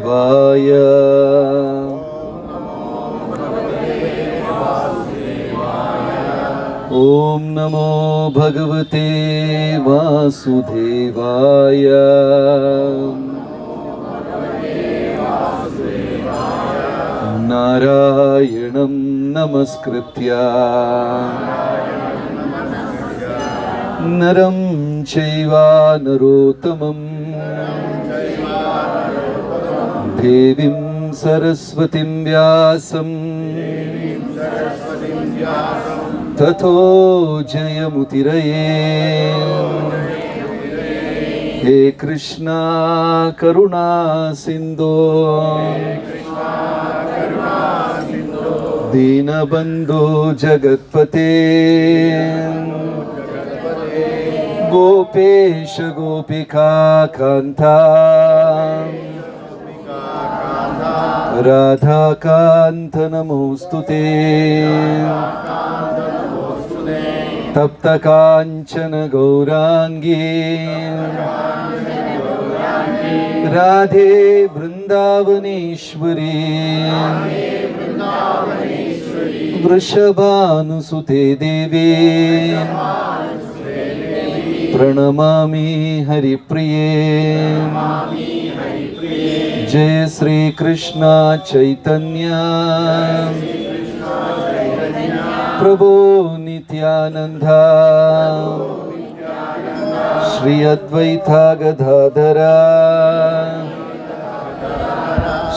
वासुदेवाय ॐ नमो भगवते वासुदेवाय। नारायणं नमस्कृत्य। नरं चैवानरोत्तमम्। देवीं सरस्वतीं व्यासं। ततो जयमुतिरये हे कृष्णा करुणा सिन्धो। दीनबन्धो जगत्पते। गोपेश गोपिका कान्ता। राधाकांत नमोऽस्तु तप्त कांचन गौरांगी राधे वृन्दावनेश्वरी। वृषभानुसुते देवी। प्रणमामि हरिप्रिये। ഹരിപ്രിയേ ജയ ശ്രീകൃഷ്ണ ചൈതന്യ പ്രഭോ നിത്യാനന്ദ ശ്രീ അദ്വൈത ഗദാധര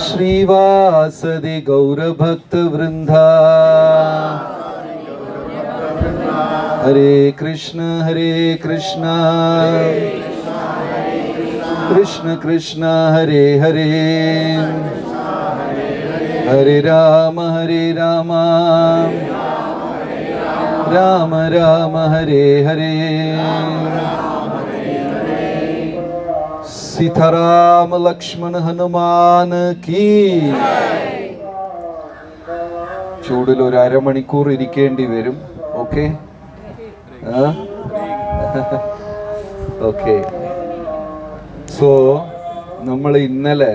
ശ്രീവാസദി ഗൗരഭക്തവൃന്ദ ഹരേ കൃഷ്ണ ഹരേ കൃഷ്ണ കൃഷ്ണ കൃഷ്ണ ഹരേ ഹരേ. ഹരി രാമ ഹരി രാമ. രാമ രാമ ഹരേ ഹരേ. സീതാരാമ ലക്ഷ്മണ ഹനുമാൻ കീ. ചൂടിൽ ഒരു അരമണിക്കൂർ ഇരിക്കേണ്ടി വരും. ഓക്കെ? ഓക്കെ. സോ നമ്മൾ ഇന്നലെ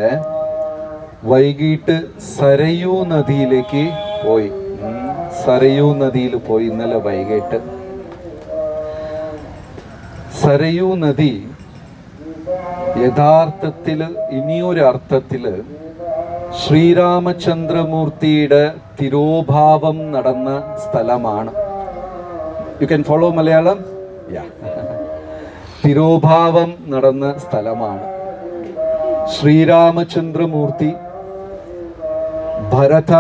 വൈകിട്ട് സരയൂ നദിയിലേക്ക് പോയി. സരയൂ നദിയിൽ പോയി ഇന്നലെ വൈകിട്ട്. സരയൂ നദി യഥാർത്ഥത്തിൽ ഇനിയൊരു അർത്ഥത്തിൽ ശ്രീരാമചന്ദ്രമൂർത്തിയുടെ തിരോഭാവം നടന്ന സ്ഥലമാണ്. യു ക്യാൻ ഫോളോ മലയാളം തിരോഭാവം നടന്ന സ്ഥലമാണ്. ശ്രീരാമചന്ദ്രമൂർത്തി ഭരത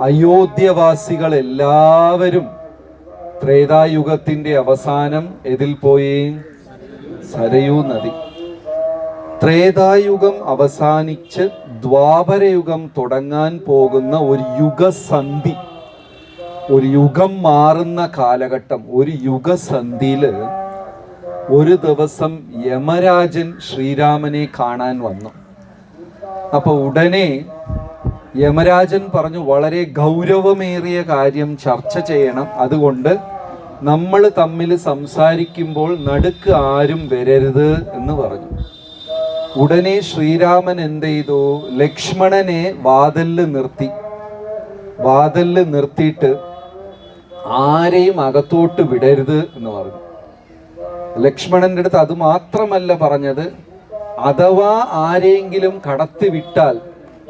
അയോധ്യവാസികൾ എല്ലാവരും ത്രേതായുഗത്തിന്റെ അവസാനം എതിൽ പോയി. സരയൂ നദി. ത്രേതായുഗം അവസാനിച്ച് ദ്വാപരയുഗം തുടങ്ങാൻ പോകുന്ന ഒരു യുഗസന്ധി ഒരു യുഗം മാറുന്ന കാലഘട്ടം ഒരു യുഗസന്ധിയിൽ ഒരു ദിവസം യമരാജൻ ശ്രീരാമനെ കാണാൻ വന്നു. അപ്പൊ ഉടനെ യമരാജൻ പറഞ്ഞു വളരെ ഗൗരവമേറിയ കാര്യം ചർച്ച ചെയ്യണം. അതുകൊണ്ട് നമ്മൾ തമ്മിൽ സംസാരിക്കുമ്പോൾ നടുക്ക് ആരും വരരുത് എന്ന് പറഞ്ഞു. ഉടനെ ശ്രീരാമൻ എന്ത് ചെയ്തു? ലക്ഷ്മണനെ വാതൽ നിർത്തി. വാതൽ നിർത്തിയിട്ട് ആരെയും അകത്തോട്ട് വിടരുത് എന്ന് പറഞ്ഞു. ലക്ഷ്മണന്റെ അടുത്ത് അത് മാത്രമല്ല പറഞ്ഞത് അഥവാ ആരെങ്കിലും കടത്തി വിട്ടാൽ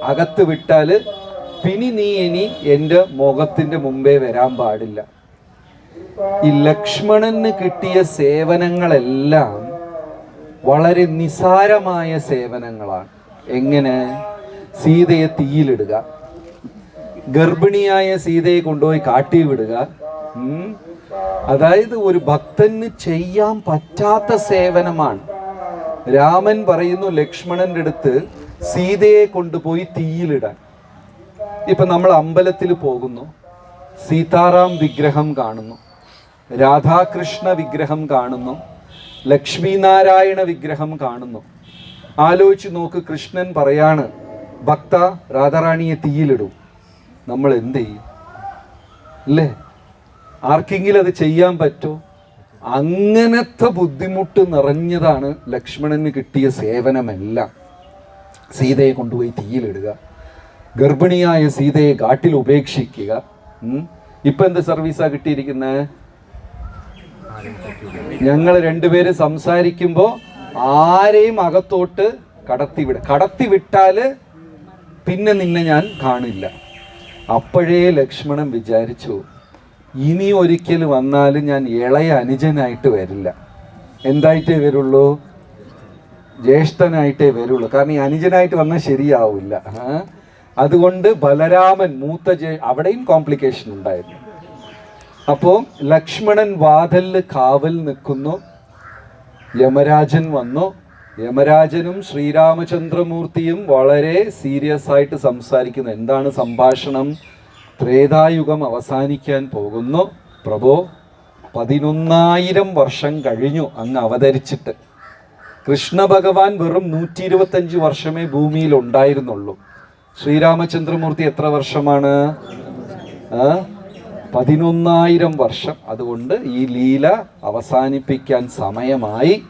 അകത്ത് വിട്ടാൽ പിനി നീ ഇനി എന്റെ മുഖത്തിന്റെ മുമ്പേ വരാൻ പാടില്ല. ഈ ലക്ഷ്മണന് കിട്ടിയ സേവനങ്ങളെല്ലാം വളരെ നിസാരമായ സേവനങ്ങളാണ്. എങ്ങനെ? സീതയെ തീയിലിടുക. ഗർഭിണിയായ സീതയെ കൊണ്ടുപോയി കാട്ടി വിടുക. അതായത് ഒരു ഭക്തന് ചെയ്യാൻ പറ്റാത്ത സേവനമാണ്. രാമൻ പറയുന്നു ലക്ഷ്മണന്റെ അടുത്ത് സീതയെ കൊണ്ടുപോയി തീയിലിടാൻ. ഇപ്പൊ നമ്മൾ അമ്പലത്തിൽ പോകുന്നു. സീതാറാം വിഗ്രഹം കാണുന്നു. രാധാകൃഷ്ണ വിഗ്രഹം കാണുന്നു. ലക്ഷ്മീനാരായണ വിഗ്രഹം കാണുന്നു. ആലോചിച്ച് നോക്ക് കൃഷ്ണൻ പറയാണ് ഭക്ത രാധാറാണിയെ തീയിലിടും. നമ്മൾ എന്ത് ചെയ്യും? അല്ലേ? ആർക്കെങ്കിലും അത് ചെയ്യാൻ പറ്റുമോ അങ്ങനത്തെ ബുദ്ധിമുട്ട് നിറഞ്ഞതാണ് ലക്ഷ്മണന് കിട്ടിയ സേവനമെല്ലാം. സീതയെ കൊണ്ടുപോയി തീയിലിടുക. ഗർഭിണിയായ സീതയെ കാട്ടിൽ ഉപേക്ഷിക്കുക. ഇപ്പം എന്ത് സർവീസാ കിട്ടിയിരിക്കുന്നത് ഞങ്ങൾ രണ്ടുപേരും സംസാരിക്കുമ്പോൾ ആരെയും അകത്തോട്ട് കടത്തിവിട കടത്തിവിട്ടാൽ പിന്നെ നിന്നെ ഞാൻ കാണില്ല. അപ്പോഴേ ലക്ഷ്മണൻ വിചാരിച്ചു ഇനി ഒരിക്കൽ വന്നാലും ഞാൻ ഇളയ അനുജനായിട്ട് വരില്ല. എന്തായിട്ടേ വരുള്ളൂ? ജ്യേഷ്ഠനായിട്ടേ വരുള്ളൂ. കാരണം ഈ അനുജനായിട്ട് വന്നാൽ ശരിയാവില്ല? അതുകൊണ്ട് ബലരാമൻ മൂത്ത ജേ അവിടെയും കോംപ്ലിക്കേഷൻ ഉണ്ടായിരുന്നു. അപ്പോൾ ലക്ഷ്മണൻ വാതലിൽ കാവൽ നിൽക്കുന്നു. യമരാജൻ വന്നു. യമരാജനും ശ്രീരാമചന്ദ്രമൂർത്തിയും വളരെ സീരിയസ് ആയിട്ട് സംസാരിക്കുന്നു. എന്താണ് സംഭാഷണം? ത്രേതായുഗം അവസാനിക്കാൻ പോകുന്നു. പ്രഭോ പതിനൊന്നായിരം വർഷം കഴിഞ്ഞു അങ്ങ് അവതരിച്ചിട്ട്. കൃഷ്ണ ഭഗവാൻ വെറും നൂറ്റി ഇരുപത്തഞ്ച് വർഷമേ ഭൂമിയിൽ ഉണ്ടായിരുന്നുള്ളൂ ശ്രീരാമചന്ദ്രമൂർത്തി എത്ര വർഷമാണ്? പതിനൊന്നായിരം വർഷം. അതുകൊണ്ട് ഈ ലീല അവസാനിപ്പിക്കാൻ സമയമായി.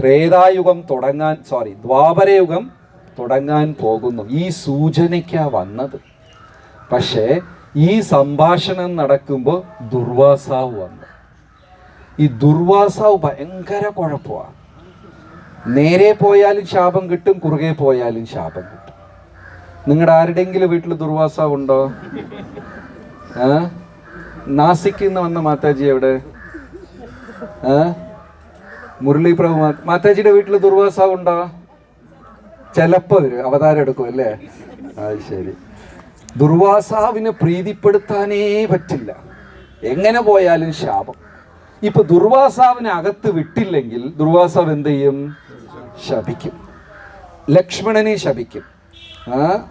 ത്രേതായുഗം തുടങ്ങാൻ സോറി ദ്വാപരയുഗം തുടങ്ങാൻ പോകുന്നു. ഈ സൂചനയ്ക്കാണ് വന്നത്. പക്ഷേ ഈ സംഭാഷണം നടക്കുമ്പോൾ ദുർവാസാവ് വന്നു. ഈ ദുർവാസാവ് ഭയങ്കര കുഴപ്പമാണ് നേരെ പോയാലും ശാപം കിട്ടും കുറുകെ പോയാലും ശാപം കിട്ടും. നിങ്ങളുടെ ആരുടെങ്കിലും വീട്ടിൽ ദുർവാസാവ് ഉണ്ടോ? ആ? നാസിക്കിൽ നിന്ന് വന്ന മാതാജി എവിടെ? ആ? മുരളി പ്രഭു മാതാജിയുടെ വീട്ടിൽ ദുർവാസാവ് ഉണ്ടോ? ചിലപ്പോൾ അവതാരം എടുക്കും അല്ലേ? അത് ശരി. ദുർവാസാവിനെ പ്രീതിപ്പെടുത്താനേ പറ്റില്ല. എങ്ങനെ പോയാലും ശാപം. ഇപ്പൊ ദുർവാസാവിനെ അകത്ത് വിട്ടില്ലെങ്കിൽ ദുർവാസാവ് എന്ത് ചെയ്യും? ശപിക്കും. ലക്ഷ്മണനെ ശപിക്കും.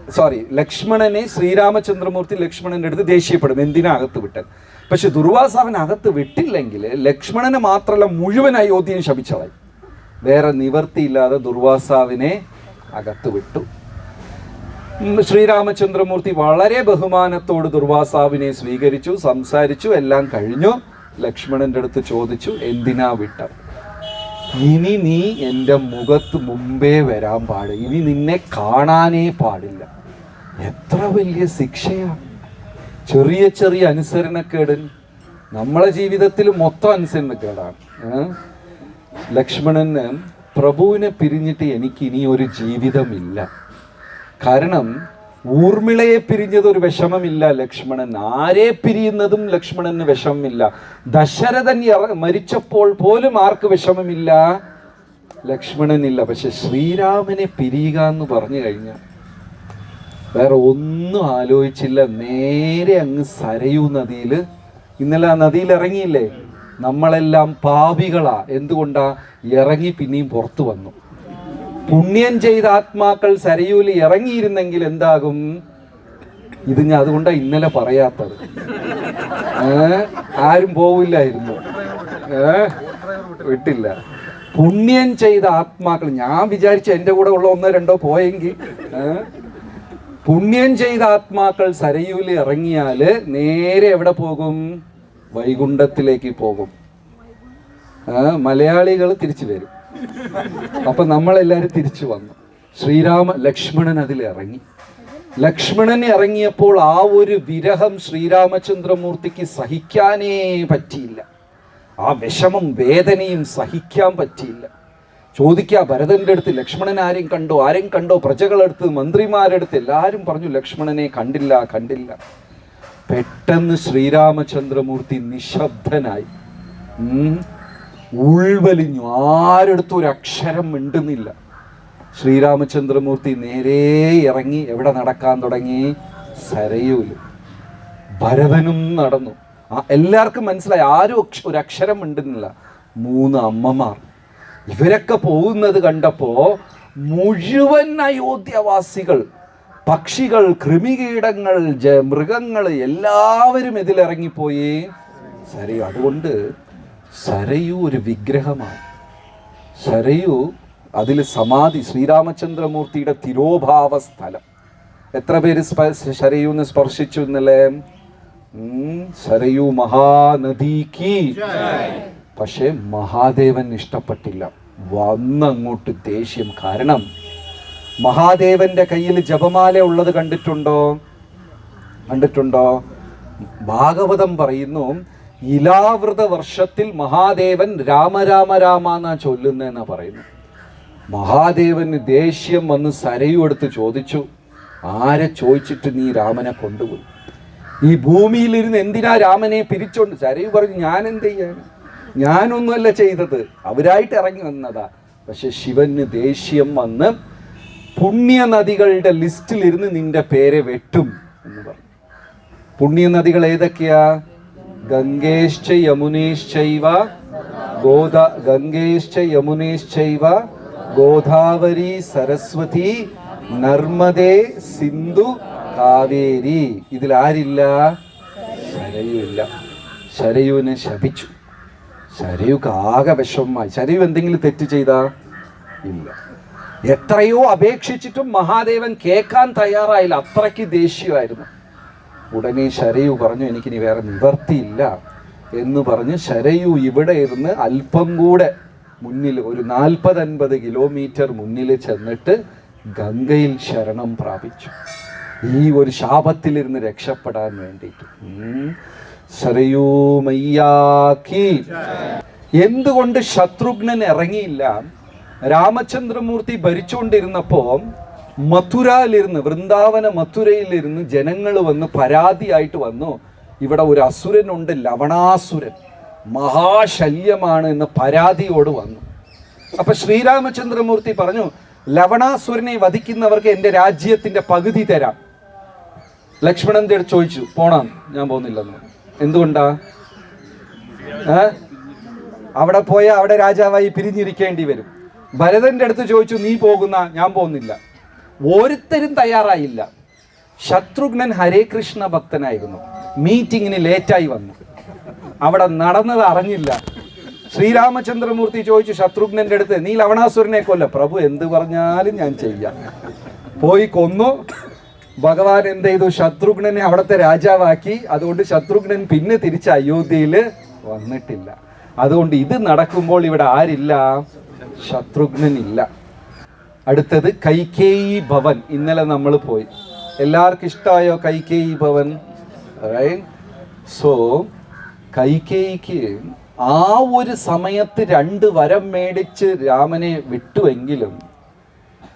സോറി ലക്ഷ്മണനെ ശ്രീരാമചന്ദ്രമൂർത്തി ലക്ഷ്മണന്റെ അടുത്ത് ദേഷ്യപ്പെടും. എന്തിനാ അകത്ത് വിട്ടൻ പക്ഷെ ദുർവാസാവിനെ അകത്ത് വിട്ടില്ലെങ്കിൽ ലക്ഷ്മണനെ മാത്രമല്ല മുഴുവൻ അയോധ്യയും ശപിച്ചളായി. വേറെ നിവർത്തിയില്ലാതെ ദുർവാസാവിനെ അകത്ത് വിട്ടു. ശ്രീരാമചന്ദ്രമൂർത്തി വളരെ ബഹുമാനത്തോട് ദുർവാസാവിനെ സ്വീകരിച്ചു സംസാരിച്ചു എല്ലാം കഴിഞ്ഞു. ലക്ഷ്മണന്റെ അടുത്ത് ചോദിച്ചു എന്തിനാ വിട്ട ഇനി നീ എന്റെ മുഖത്ത് മുമ്പേ വരാൻ പാടില്ല. ഇനി നിന്നെ കാണാനേ പാടില്ല. എത്ര വലിയ ശിക്ഷയാണ് ചെറിയ ചെറിയ അനുസരണക്കേട്. നമ്മളെ ജീവിതത്തിൽ മൊത്തം അനുസരണക്കേടാണ്? ലക്ഷ്മണന് പ്രഭുവിനെ പിരിഞ്ഞിട്ട് എനിക്ക് ഇനി ഒരു ജീവിതമില്ല. കാരണം ഊർമിളയെ പിരിഞ്ഞത് ഒരു വിഷമമില്ല ലക്ഷ്മണൻ. ആരെ പിരിയുന്നതും ലക്ഷ്മണന് വിഷമമില്ല. ദശരഥൻ മരിച്ചപ്പോൾ പോലും ആർക്ക് വിഷമമില്ല? ലക്ഷ്മണനില്ല. പക്ഷെ ശ്രീരാമനെ പിരിയുക എന്ന് പറഞ്ഞു കഴിഞ്ഞാൽ വേറെ ഒന്നും ആലോചിച്ചില്ല. നേരെ അങ്ങ് സരയൂ നദിയിൽ ഇന്നലെ ആ നദിയിൽ ഇറങ്ങിയില്ലേ? നമ്മളെല്ലാം പാപികളാ. എന്തുകൊണ്ടാ? ഇറങ്ങി പിന്നെയും പുറത്തു വന്നു. പുണ്യം ചെയ്ത ആത്മാക്കൾ സരയൂലി ഇറങ്ങിയിരുന്നെങ്കിൽ എന്താകും? ഇത് ഞാൻ അതുകൊണ്ടാ ഇന്നലെ പറയാത്തത്. ആരും പോവില്ലായിരുന്നു. വിട്ടില്ല. പുണ്യം ചെയ്ത ആത്മാക്കൾ ഞാൻ വിചാരിച്ച എന്റെ കൂടെ ഉള്ള ഒന്നോ രണ്ടോ പോയെങ്കിൽ പുണ്യം ചെയ്ത ആത്മാക്കൾ സരയൂലി ഇറങ്ങിയാൽ നേരെ എവിടെ പോകും? വൈകുണ്ഠത്തിലേക്ക് പോകും. മലയാളികൾ തിരിച്ചു വരും. അപ്പൊ നമ്മളെല്ലാരും തിരിച്ചു വന്നു. ശ്രീരാമ ലക്ഷ്മണൻ അതിൽ ഇറങ്ങി. ലക്ഷ്മണൻ ഇറങ്ങിയപ്പോൾ ആ ഒരു വിരഹം ശ്രീരാമചന്ദ്രമൂർത്തിക്ക് സഹിക്കാനേ പറ്റിയില്ല. ആ വിഷമം വേദനയും സഹിക്കാൻ പറ്റിയില്ല. ചോദിക്കുക ഭരതന്റെ അടുത്ത് ലക്ഷ്മണൻ ആരെയും കണ്ടോ? ആരെയും കണ്ടോ? പ്രജകളെടുത്ത് മന്ത്രിമാരെടുത്ത് എല്ലാവരും പറഞ്ഞു ലക്ഷ്മണനെ കണ്ടില്ല കണ്ടില്ല. പെട്ടെന്ന് ശ്രീരാമചന്ദ്രമൂർത്തി നിശബ്ദനായി. ഉൾവലിഞ്ഞു. ആരെടുത്തും ഒരു അക്ഷരം മിണ്ടുന്നില്ല. ശ്രീരാമചന്ദ്രമൂർത്തി നേരെ ഇറങ്ങി എവിടെ നടക്കാൻ തുടങ്ങി? സരയൂൽ ഭരതനും നടന്നു. ആ എല്ലാവർക്കും മനസ്സിലായി. ആരും ഒരു അക്ഷരം മിണ്ടുന്നില്ല. മൂന്ന് അമ്മമാർ. ഇവരൊക്കെ പോകുന്നത് കണ്ടപ്പോൾ മുഴുവൻ അയോധ്യവാസികൾ പക്ഷികൾ കൃമികീടങ്ങൾ ജ മൃഗങ്ങൾ എല്ലാവരും ഇതിലിറങ്ങിപ്പോയി. സരയു അതുകൊണ്ട് സരയു ഒരു വിഗ്രഹമാണ്. സരയു അതിൽ സമാധി ശ്രീരാമചന്ദ്രമൂർത്തിയുടെ തിരോഭാവ സ്ഥലം. എത്ര പേര് ശരയുന്ന് സ്പർശിച്ചു എന്നല്ലേ? ശരയു മഹാനദിക്ക് പക്ഷേ മഹാദേവൻ ഇഷ്ടപ്പെട്ടില്ല. വന്നങ്ങോട്ട് ദേഷ്യം. കാരണം മഹാദേവന്റെ കയ്യിൽ ജപമാല ഉള്ളത് കണ്ടിട്ടുണ്ടോ? കണ്ടിട്ടുണ്ടോ? ഭാഗവതം പറയുന്നു ഇലാവൃത വർഷത്തിൽ മഹാദേവൻ രാമരാമ രാമ എന്നാ ചൊല്ലുന്നെന്നാ പറയുന്നു മഹാദേവന് ദേഷ്യം വന്ന് സരയുമെടുത്ത് ചോദിച്ചു ആരെ ചോദിച്ചിട്ട് നീ രാമനെ കൊണ്ടുപോയി? ഈ ഭൂമിയിലിരുന്ന് എന്തിനാ രാമനെ പിരിച്ചോണ്ട്? സരയു പറഞ്ഞു ഞാൻ എന്ത് ചെയ്യാൻ ഞാനൊന്നുമല്ല ചെയ്തത്. അവരായിട്ട് ഇറങ്ങി വന്നതാ. പക്ഷെ ശിവന് ദേഷ്യം വന്ന് പുണ്യ നദികളുടെ ലിസ്റ്റിലിരുന്ന് നിന്റെ പേരെ വെട്ടും എന്ന് പറഞ്ഞു. പുണ്യനദികൾ ഏതൊക്കെയാ? ഗംഗേശ്ച യമുനേശ്ചൈവ. ഗോദ ഗംഗേശ്ച യമുനേശ്ചൈവ. ഗോദാവരി സരസ്വതി. നർമ്മദേ സിന്ധു കാവേരി. ഇതിൽ ആരില്ല? ശരയുല്ല. ശരയുവിനെ ശപിച്ചു. ശരയുക്ക് ആകെ വിഷമമായി. ശരയു എന്തെങ്കിലും തെറ്റ് ചെയ്താ? ഇല്ല. എത്രയോ അപേക്ഷിച്ചിട്ടും മഹാദേവൻ കേൾക്കാൻ തയ്യാറായില്ല. അത്രയ്ക്ക് ദേഷ്യമായിരുന്നു. ഉടനെ ശരയു പറഞ്ഞു എനിക്കിനി വേറെ നിവർത്തിയില്ല എന്ന് പറഞ്ഞ് ശരയു ഇവിടെ ഇരുന്ന് അല്പം കൂടെ മുന്നിൽ ഒരു നാൽപ്പത് അൻപത് കിലോമീറ്റർ മുന്നിൽ ചെന്നിട്ട് ഗംഗയിൽ ശരണം പ്രാപിച്ചു. ഈ ഒരു ശാപത്തിലിരുന്ന് രക്ഷപ്പെടാൻ വേണ്ടിയിട്ട്. ശരയൂമയ്യാക്കി ശരയൂ മയ്യാക്കി എന്തുകൊണ്ട് ശത്രുഘ്നൻ ഇറങ്ങിയില്ല? രാമചന്ദ്രമൂർത്തി ഭരിച്ചുകൊണ്ടിരുന്നപ്പോ മഥുരയിലിരുന്ന് വൃന്ദാവന മഥുരയിലിരുന്ന് ജനങ്ങൾ വന്ന് പരാതിയായിട്ട് വന്നു ഇവിടെ ഒരു അസുരനുണ്ട് ലവണാസുരൻ. മഹാശല്യമാണ് എന്ന് പരാതിയോട് വന്നു. അപ്പൊ ശ്രീരാമചന്ദ്രമൂർത്തി പറഞ്ഞു ലവണാസുരനെ വധിക്കുന്നവർക്ക് എന്റെ രാജ്യത്തിന്റെ പകുതി തരാം. ലക്ഷ്മണൻ തേട് ചോദിച്ചു പോണം ഞാൻ പോകുന്നില്ലെന്ന്. എന്തുകൊണ്ടാ? അവിടെ പോയാൽ അവിടെ രാജാവായി പിരിഞ്ഞിരിക്കേണ്ടി വരും. ഭരതന്റെ അടുത്ത് ചോദിച്ചു നീ പോകുന്ന ഞാൻ പോകുന്നില്ല. ഓരോരുത്തരും തയ്യാറായില്ല. ശത്രുഘ്നൻ ഹരേ കൃഷ്ണ ഭക്തനായിരുന്നു. മീറ്റിങ്ങിന് ലേറ്റായി വന്നു. അവിടെ നടന്നത് അറിഞ്ഞില്ല. ശ്രീരാമചന്ദ്രമൂർത്തി ചോദിച്ചു ശത്രുഘ്നന്റെ അടുത്ത് നീ ലവണാസുരനെ കൊല്ല. പ്രഭു എന്ത് പറഞ്ഞാലും ഞാൻ ചെയ്യാം. പോയി കൊന്നു. ഭഗവാൻ എന്ത് ചെയ്തു? ശത്രുഘ്നനെ അവിടുത്തെ രാജാവാക്കി. അതുകൊണ്ട് ശത്രുഘ്നൻ പിന്നെ തിരിച്ച് അയോധ്യയിൽ വന്നിട്ടില്ല. അതുകൊണ്ട് ഇത് നടക്കുമ്പോൾ ഇവിടെ ആരില്ല? ശത്രുഘ്നൻ ഇല്ല. അടുത്തത് കൈകേയി ഭവൻ. ഇന്നലെ നമ്മൾ പോയി. എല്ലാവർക്കും ഇഷ്ടമായോ കൈകേയി ഭവൻ? സോ കൈകേയിക്ക് ആ ഒരു സമയത്ത് രണ്ട് വരം മേടിച്ച് രാമനെ വിട്ടുവെങ്കിലും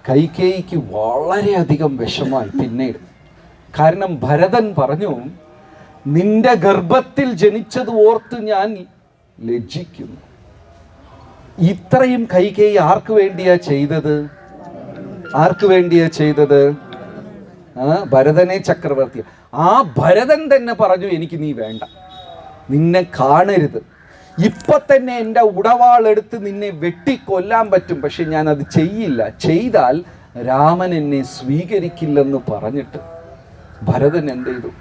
കൈകേയിക്ക് വളരെയധികം വിഷമായി പിന്നീട്. കാരണം ഭരതൻ പറഞ്ഞു നിന്റെ ഗർഭത്തിൽ ജനിച്ചത് ഓർത്ത് ഞാൻ ലജ്ജിക്കുന്നു. ഇത്രയും കൈകേയി ആർക്ക് വേണ്ടിയാ ചെയ്തത്? ആർക്ക് വേണ്ടിയാ ചെയ്തത്? ഭരതനെ ചക്രവർത്തി. ആ ഭരതൻ തന്നെ പറഞ്ഞു എനിക്ക് നീ വേണ്ട. നിന്നെ കാണരുത്. ഇപ്പൊ തന്നെ എന്റെ ഉടവാളെടുത്ത് നിന്നെ വെട്ടിക്കൊല്ലാൻ പറ്റും. പക്ഷെ ഞാൻ അത് ചെയ്യില്ല. ചെയ്താൽ രാമൻ എന്നെ സ്വീകരിക്കില്ലെന്ന് പറഞ്ഞിട്ട് ഭരതൻ എന്ത് ചെയ്തു?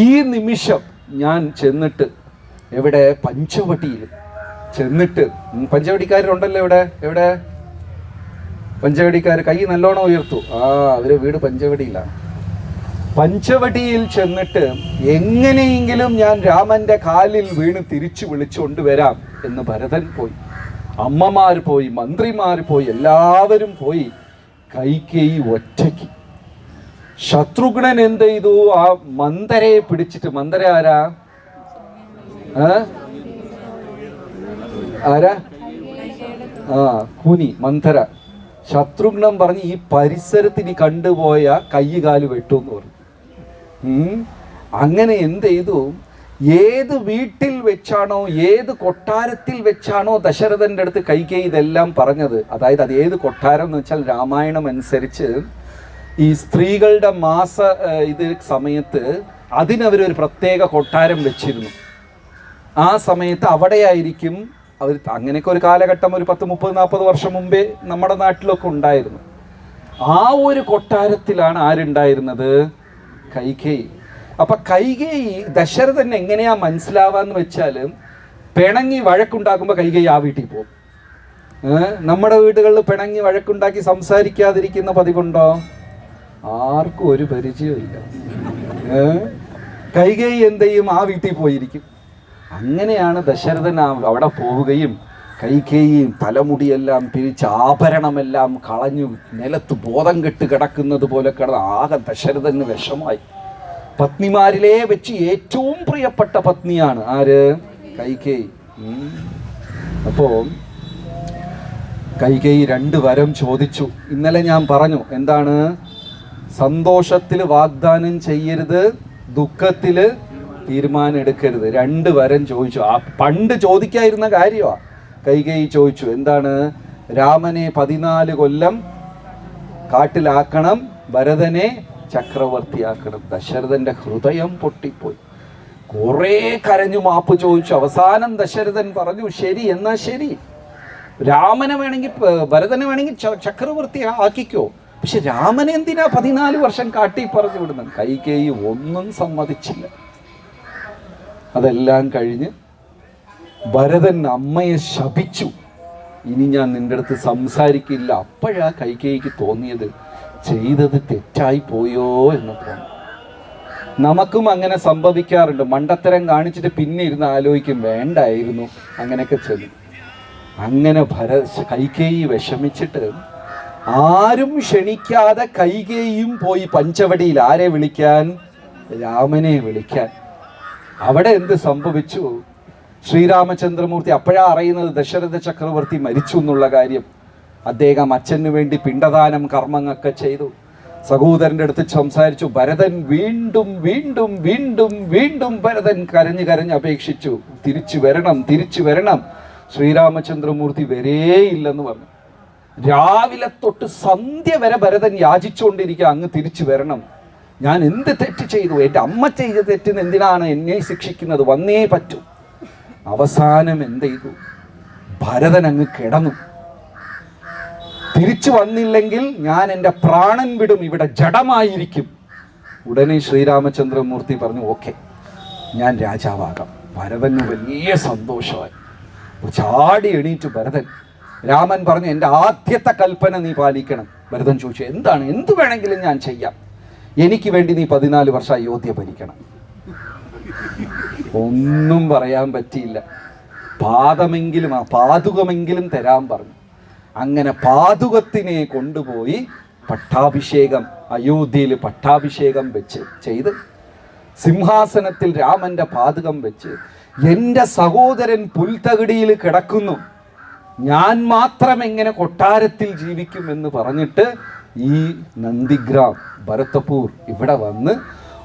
ഈ നിമിഷം ഞാൻ ചെന്നിട്ട് എവിടെ? പഞ്ചവടിയിൽ ചെന്നിട്ട്. പഞ്ചവടിക്കാരുണ്ടല്ലോ ഇവിടെ. എവിടെ? പഞ്ചവടിക്കാർ കൈ നല്ലോണം ഉയർത്തു. ആ അവരെ വീട് പഞ്ചവടിയിലാണ്. പഞ്ചവടിയിൽ ചെന്നിട്ട് എങ്ങനെയെങ്കിലും ഞാൻ രാമന്റെ കാലിൽ വീണ് തിരിച്ചു വിളിച്ചുകൊണ്ട് വരാം എന്ന് ഭരതൻ പോയി. അമ്മമാർ പോയി മന്ത്രിമാർ പോയി എല്ലാവരും പോയി കൈക്കേയി ഒറ്റയ്ക്ക്. ശത്രുഘ്നൻ എന്ത് ചെയ്തു? ആ മന്ദരയെ പിടിച്ചിട്ട് മന്ദര ആരാ? ആരാ? ആ കുനി മന്ദര. ശത്രുഘ്നം പറഞ്ഞ് ഈ പരിസരത്തിന് കണ്ടുപോയ കൈകാൽ വെട്ടു എന്ന് പറഞ്ഞു അങ്ങനെ എന്ത് ചെയ്തു? ഏത് വീട്ടിൽ വെച്ചാണോ ഏത് കൊട്ടാരത്തിൽ വെച്ചാണോ ദശരഥന്റെ അടുത്ത് കൈകേ ഇതെല്ലാം പറഞ്ഞത്? അതായത് അത് ഏത് കൊട്ടാരം എന്ന് വെച്ചാൽ രാമായണം അനുസരിച്ച് ഈ സ്ത്രീകളുടെ മാസ ഇത് സമയത്ത് അതിനവരൊരു പ്രത്യേക കൊട്ടാരം വെച്ചിരുന്നു. ആ സമയത്ത് അവിടെയായിരിക്കും അവർ അങ്ങനെയൊക്കെ ഒരു കാലഘട്ടം ഒരു പത്ത് മുപ്പത് നാൽപ്പത് വർഷം മുമ്പേ നമ്മുടെ നാട്ടിലൊക്കെ ഉണ്ടായിരുന്നു. ആ ഒരു കൊട്ടാരത്തിലാണ് ആരുണ്ടായിരുന്നത്? കൈകേയി. അപ്പം കൈകേയി ദശരഥൻ എങ്ങനെയാ മനസ്സിലാവാന്ന് വെച്ചാൽ പിണങ്ങി വഴക്കുണ്ടാക്കുമ്പോൾ കൈകേയി ആ വീട്ടിൽ പോകും. നമ്മുടെ വീടുകളിൽ പിണങ്ങി വഴക്കുണ്ടാക്കി സംസാരിക്കാതിരിക്കുന്ന പതിവുണ്ടോ? ആർക്കും ഒരു പരിചയമില്ല കൈകേയി എന്ത് ചെയ്യും? ആ വീട്ടിൽ പോയിരിക്കും. അങ്ങനെയാണ് ദശരഥൻ അവിടെ പോവുകയും കൈകേയും തലമുടിയെല്ലാം പിരിച്ച് ആഭരണമെല്ലാം കളഞ്ഞു നിലത്ത് ബോധം കെട്ട് കിടക്കുന്നത് പോലെ കിടന്ന് ആകെ ദശരഥന് വിഷമായി. പത്നിമാരിലെ വെച്ച് ഏറ്റവും പ്രിയപ്പെട്ട പത്നിയാണ് ആര്? കൈകേയി. അപ്പോൾ അപ്പോ കൈകേയി രണ്ട് വരം ചോദിച്ചു. ഇന്നലെ ഞാൻ പറഞ്ഞു എന്താണ്? സന്തോഷത്തിൽ വാഗ്ദാനം ചെയ്യരുത് ദുഃഖത്തിൽ തീരുമാനം എടുക്കരുത് രണ്ട് വരം ചോദിച്ചു. ആ പണ്ട് ചോദിക്കായിരുന്ന കാര്യമാ. കൈകൈ ചോദിച്ചു എന്താണ്? രാമനെ പതിനാല് കൊല്ലം കാട്ടിലാക്കണം ഭരതനെ ചക്രവർത്തിയാക്കണം. ദശരഥന്റെ ഹൃദയം പൊട്ടിപ്പോയി. കുറേ കരഞ്ഞു മാപ്പ് ചോദിച്ചു. അവസാനം ദശരഥൻ പറഞ്ഞു ശരി എന്നാ ശരി. രാമനെ വേണമെങ്കിൽ ഭരതനെ വേണമെങ്കിൽ ചക്രവർത്തി ആക്കിക്കോ. പക്ഷെ രാമനെ എന്തിനാ പതിനാല് വർഷം കാട്ടി പറഞ്ഞു വിടുന്നത്? കൈകേയി ഒന്നും സമ്മതിച്ചില്ല. അതെല്ലാം കഴിഞ്ഞ് ഭരതൻ അമ്മയെ ശപിച്ചു. ഇനി ഞാൻ നിന്റെ അടുത്ത് സംസാരിക്കില്ല. അപ്പോഴാ കൈകേയിക്ക് തോന്നിയത് ചെയ്തത് തെറ്റായി പോയോ എന്ന് തോന്നി. നമുക്കും അങ്ങനെ സംഭവിക്കാറുണ്ട്. മണ്ടത്തരം കാണിച്ചിട്ട് പിന്നെ ഇരുന്ന് ആലോചിക്കും വേണ്ടായിരുന്നു അങ്ങനെയൊക്കെ ചെല്ലു അങ്ങനെ ഭര കൈകേയി വിഷമിച്ചിട്ട് ആരും ക്ഷണിക്കാതെ കൈകേയും പോയി പഞ്ചവടിയിൽ. ആരെ വിളിക്കാൻ? രാമനെ വിളിക്കാൻ. അവിടെ എന്ത് സംഭവിച്ചു? ശ്രീരാമചന്ദ്രമൂർത്തി അപ്പോഴാ അറിയുന്നത് ദശരഥ ചക്രവർത്തി മരിച്ചു എന്നുള്ള കാര്യം. അദ്ദേഹം അച്ഛന് വേണ്ടി പിണ്ടദാനം കർമ്മങ്ങളൊക്കെ ചെയ്തു. സഹോദരന്റെ അടുത്ത് സംസാരിച്ചു. ഭരതൻ വീണ്ടും വീണ്ടും വീണ്ടും വീണ്ടും ഭരതൻ കരഞ്ഞു കരഞ്ഞ് അപേക്ഷിച്ചു. തിരിച്ചു വരണം തിരിച്ചു വരണം. ശ്രീരാമചന്ദ്രമൂർത്തി വരേയില്ലെന്ന് പറഞ്ഞു. രാവിലെ തൊട്ട് സന്ധ്യ വരെ ഭരതൻ യാചിച്ചുകൊണ്ടിരിക്കുക. അങ്ങ് തിരിച്ചു വരണം. ഞാൻ എന്ത് തെറ്റ് ചെയ്തു? എന്റെ അമ്മ ചെയ്ത തെറ്റിന് എന്തിനാണ് എന്നെ ശിക്ഷിക്കുന്നത്? വന്നേ പറ്റൂ. അവസാനം എന്ത് ചെയ്തു? ഭരതൻ അങ്ങ് കിടന്നു. തിരിച്ചു വന്നില്ലെങ്കിൽ ഞാൻ എന്റെ പ്രാണൻ വിടും. ഇവിടെ ജഡമായിരിക്കും. ഉടനെ ശ്രീരാമചന്ദ്രമൂർത്തി പറഞ്ഞു ഓക്കെ ഞാൻ രാജാവാകാം. ഭരതന് വലിയ സന്തോഷമായി. ചാടി എണീറ്റു ഭരതൻ. രാമൻ പറഞ്ഞു എന്റെ ആദ്യത്തെ കൽപ്പന നീ പാലിക്കണം. ഭരതൻ ചോദിച്ചു എന്താണ്? എന്തു വേണമെങ്കിലും ഞാൻ ചെയ്യാം. എനിക്ക് വേണ്ടി നീ പതിനാല് വർഷം അയോധ്യ ഭരിക്കണം. ഒന്നും പറയാൻ പറ്റിയില്ല. പാദമെങ്കിലും ആ പാതുകമെങ്കിലും തരാൻ പറഞ്ഞു. അങ്ങനെ പാതുകത്തിനെ കൊണ്ടുപോയി പട്ടാഭിഷേകം അയോധ്യയിൽ പട്ടാഭിഷേകം വെച്ച് ചെയ്ത് സിംഹാസനത്തിൽ രാമന്റെ പാതുകം വെച്ച് എന്റെ സഹോദരൻ പുൽത്തകിടിയിൽ കിടക്കുന്നു. ഞാൻ മാത്രം എങ്ങനെ കൊട്ടാരത്തിൽ ജീവിക്കും എന്ന് പറഞ്ഞിട്ട് ഈ നന്ദിഗ്രാം ഭരതപൂർ ഇവിടെ വന്ന്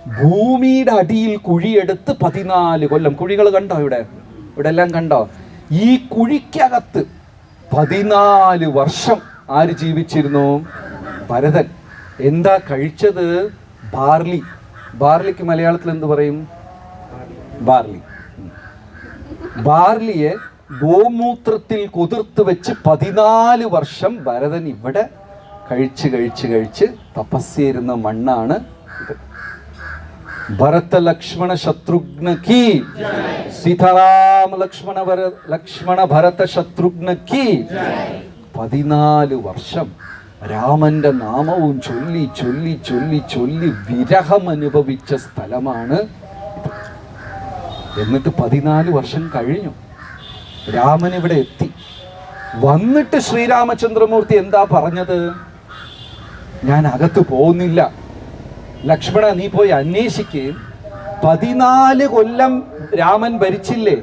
ഭൂമിയുടെ അടിയിൽ കുഴിയെടുത്ത് പതിനാല് കൊല്ലം. കുഴികൾ കണ്ടോ ഇവിടെ? ഇവിടെ എല്ലാം കണ്ടോ? ഈ കുഴിക്കകത്ത് പതിനാല് വർഷം ആര് ജീവിച്ചിരുന്നു? ഭരതൻ. എന്താ കഴിച്ചത്? ബാർലി. ബാർലിക്ക് മലയാളത്തിൽ എന്ത് പറയും? ബാർലി. ബാർലിയെ ഗോമൂത്രത്തിൽ കുതിർത്ത് വെച്ച് പതിനാല് വർഷം ഭരതൻ ഇവിടെ കഴിച്ച് കഴിച്ച് കഴിച്ച് തപസ്സേരുന്ന മണ്ണാണ് ഇത്. ഭരത ലക്ഷ്മണ ശത്രുഘ്ന കീ. സീതാറാമ ലക്ഷ്മണ ലക്ഷ്മണ ഭരത ശത്രുഘ്ന കീ. പതിനാല് വർഷം രാമന്റെ നാമവും ചൊല്ലി ചൊല്ലി ചൊല്ലി ചൊല്ലി വിരഹം അനുഭവിച്ച സ്ഥലമാണ് എന്നിട്ട് പതിനാല് വർഷം കഴിഞ്ഞു. രാമൻ ഇവിടെ എത്തി. വന്നിട്ട് ശ്രീരാമചന്ദ്രമൂർത്തി എന്താ പറഞ്ഞത്? ഞാൻ അകത്ത് പോകുന്നില്ല. ലക്ഷ്മണ നീ പോയി അന്വേഷിക്കുകയും പതിനാല് കൊല്ലം രാമൻ ഭരിച്ചില്ലേ?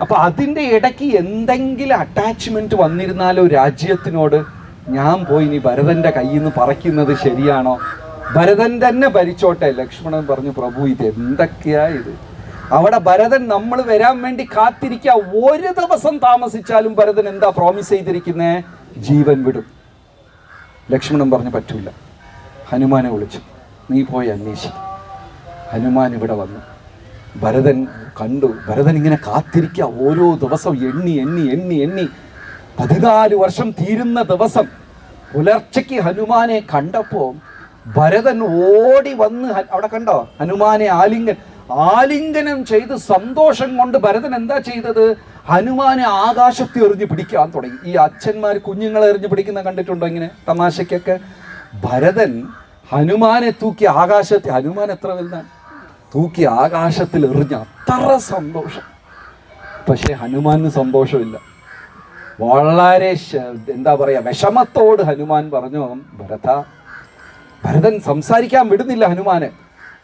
അപ്പൊ അതിന്റെ ഇടയ്ക്ക് എന്തെങ്കിലും അറ്റാച്ച്മെന്റ് വന്നിരുന്നാലോ രാജ്യത്തിനോട്? ഞാൻ പോയി നീ ഭരതന്റെ കയ്യിൽ നിന്ന് പറിക്കുന്നത് ശരിയാണോ? ഭരതൻ തന്നെ ഭരിച്ചോട്ടെ ലക്ഷ്മണൻ പറഞ്ഞു പ്രഭു ഇത് എന്തൊക്കെയാ ഇത്? അവിടെ ഭരതൻ നമ്മൾ വരാൻ വേണ്ടി കാത്തിരിക്കുക ഒരു ദിവസം താമസിച്ചാലും ഭരതൻ എന്താ പ്രോമിസ് ചെയ്തിരിക്കുന്നേ? ജീവൻ വിടും. ലക്ഷ്മണൻ പറഞ്ഞു പറ്റൂല. ഹനുമാനെ വിളിച്ചു. നീ പോയി അന്വേഷിക്കും. ഹനുമാൻ ഇവിടെ വന്നു. ഭരതൻ കണ്ടു. ഭരതൻ ഇങ്ങനെ കാത്തിരിക്കുക ഓരോ ദിവസം എണ്ണി എണ്ണി എണ്ണി എണ്ണി. പതിനാല് വർഷം തീരുന്ന ദിവസം പുലർച്ചയ്ക്ക് ഹനുമാനെ കണ്ടപ്പോൾ ഭരതൻ ഓടി വന്ന് അവിടെ കണ്ടോ? ഹനുമാനെ ആലിംഗൻ ആലിംഗനം ചെയ്ത് സന്തോഷം കൊണ്ട് ഭരതൻ എന്താ ചെയ്തത്? ഹനുമാനെ ആകാശത്തെ എറിഞ്ഞ് പിടിക്കാൻ തുടങ്ങി. ഈ അച്ഛന്മാർ കുഞ്ഞുങ്ങളെ എറിഞ്ഞ് പിടിക്കുന്ന കണ്ടിട്ടുണ്ടോ ഇങ്ങനെ തമാശയ്ക്കൊക്കെ? ഭരതൻ ഹനുമാനെ തൂക്കി ആകാശത്തെ ഹനുമാൻ എത്ര വലുതാണ്? തൂക്കി ആകാശത്തിൽ എറിഞ്ഞ അത്ര സന്തോഷം. പക്ഷേ ഹനുമാന് സന്തോഷമില്ല. വളരെ എന്താ പറയുക വിഷമത്തോട് ഹനുമാൻ പറഞ്ഞു ഭരത ഭരതൻ സംസാരിക്കാൻ വിടുന്നില്ല ഹനുമാന്.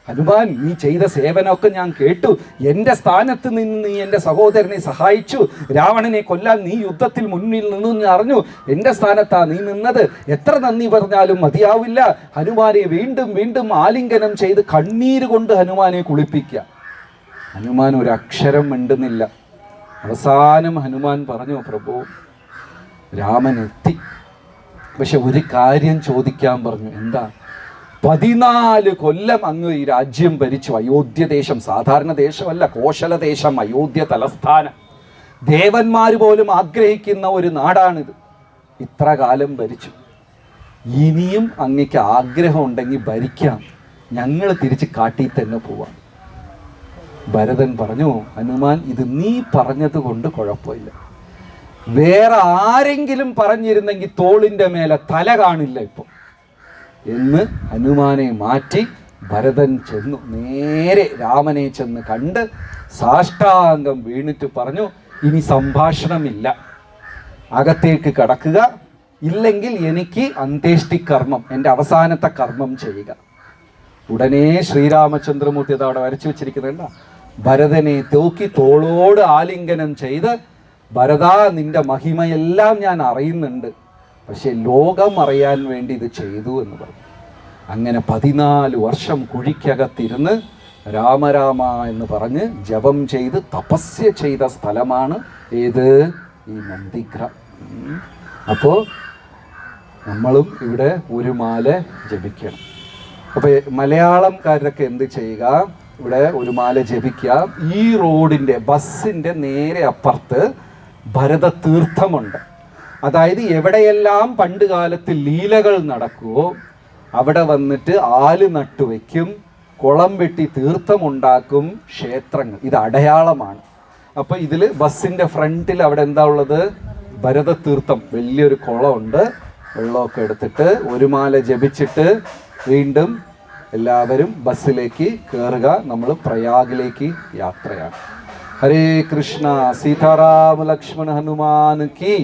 ഹനുമാൻ നീ ചെയ്ത സേവനമൊക്കെ ഞാൻ കേട്ടു. എന്റെ സ്ഥാനത്ത് നിന്ന് നീ എന്റെ സഹോദരനെ സഹായിച്ചു. രാവണനെ കൊല്ലാൻ നീ യുദ്ധത്തിൽ മുന്നിൽ നിന്നു അറിഞ്ഞു. എന്റെ സ്ഥാനത്താ നീ നിന്നത്. എത്ര നന്ദി പറഞ്ഞാലും മതിയാവില്ല. ഹനുമാനെ വീണ്ടും വീണ്ടും ആലിംഗനം ചെയ്ത് കണ്ണീര് കൊണ്ട് ഹനുമാനെ കുളിപ്പിക്കുക. ഹനുമാൻ ഒരു അക്ഷരം മിണ്ടുന്നില്ല. അവസാനം ഹനുമാൻ പറഞ്ഞു പ്രഭു രാമൻ എത്തി. പക്ഷെ ഒരു കാര്യം ചോദിക്കാൻ പറഞ്ഞു. എന്താ? പതിനാല് കൊല്ലം അങ്ങ് ഈ രാജ്യം ഭരിച്ചു. അയോധ്യ ദേശം സാധാരണ ദേശമല്ല കോശല ദേശം അയോധ്യ തലസ്ഥാനം. ദേവന്മാർ പോലും ആഗ്രഹിക്കുന്ന ഒരു നാടാണിത്. ഇത്ര കാലം ഭരിച്ചു. ഇനിയും അങ്ങക്ക് ആഗ്രഹം ഉണ്ടെങ്കിൽ ഭരിക്കാം. ഞങ്ങൾ തിരിച്ച് കാട്ടി തന്നെ പോവാം. ഭരതൻ പറഞ്ഞു ഹനുമാൻ ഇത് നീ പറഞ്ഞത് കൊണ്ട് കുഴപ്പമില്ല. വേറെ ആരെങ്കിലും പറഞ്ഞിരുന്നെങ്കിൽ തോളിന്റെ മേലെ തല കാണില്ല ഇപ്പോൾ എന്ന് ഹനുമാനെ മാറ്റി ഭരതൻ ചെന്നു. നേരെ രാമനെ ചെന്ന് കണ്ട് സാഷ്ടാംഗം വീണിട്ട് പറഞ്ഞു ഇനി സംഭാഷണമില്ല. അകത്തേക്ക് കടക്കുക. ഇല്ലെങ്കിൽ എനിക്ക് അന്ത്യേഷ്ടി കർമ്മം എന്റെ അവസാനത്തെ കർമ്മം ചെയ്യുക. ഉടനെ ശ്രീരാമചന്ദ്രമൂർത്തി അത് അവിടെ വരച്ചു വെച്ചിരിക്കുന്നുണ്ട ഭരതനെ തൂക്കി തോളോട് ആലിംഗനം ചെയ്ത് ഭരതാ നിന്റെ മഹിമയെല്ലാം ഞാൻ അറിയുന്നുണ്ട്. പക്ഷെ ലോകം അറിയാൻ വേണ്ടി ഇത് ചെയ്തു എന്ന് പറഞ്ഞു. അങ്ങനെ പതിനാല് വർഷം കുഴിക്കകത്തിരുന്ന് രാമരാമ എന്ന് പറഞ്ഞ് ജപം ചെയ്ത് തപസ്യ ചെയ്ത സ്ഥലമാണ് ഏത്? ഈ നന്ദിഗ്ര. അപ്പോൾ നമ്മളും ഇവിടെ ഒരു മാല ജപിക്കണം. അപ്പോൾ മലയാളംകാരൊക്കെ എന്ത് ചെയ്യുക? ഇവിടെ ഒരു മാല ജപിക്കുക. ഈ റോഡിന്റെ ബസ്സിന്റെ നേരെ അപ്പുറത്ത് ഭരത തീർത്ഥമുണ്ട് അതായത് എവിടെയെല്ലാം പണ്ട് കാലത്ത് ലീലകൾ നടക്കുമോ അവിടെ വന്നിട്ട് ആൽ നട്ടുവെക്കും കുളം വെട്ടി തീർത്ഥമുണ്ടാക്കും ക്ഷേത്രങ്ങൾ. ഇത് അടയാളമാണ്. അപ്പോൾ ഇതിൽ ബസ്സിന്റെ ഫ്രണ്ടിൽ അവിടെ എന്താ ഉള്ളത്? ഭരത തീർത്ഥം വലിയൊരു കുളമുണ്ട്. വെള്ളമൊക്കെ എടുത്തിട്ട് ഒരു മാല ജപിച്ചിട്ട് വീണ്ടും എല്ലാവരും ബസ്സിലേക്ക് കയറുക നമ്മൾ പ്രയാഗിലേക്ക് യാത്രയാണ്. ഹരേ കൃഷ്ണ സീതാറാം ലക്ഷ്മൺ ഹനുമാൻ കി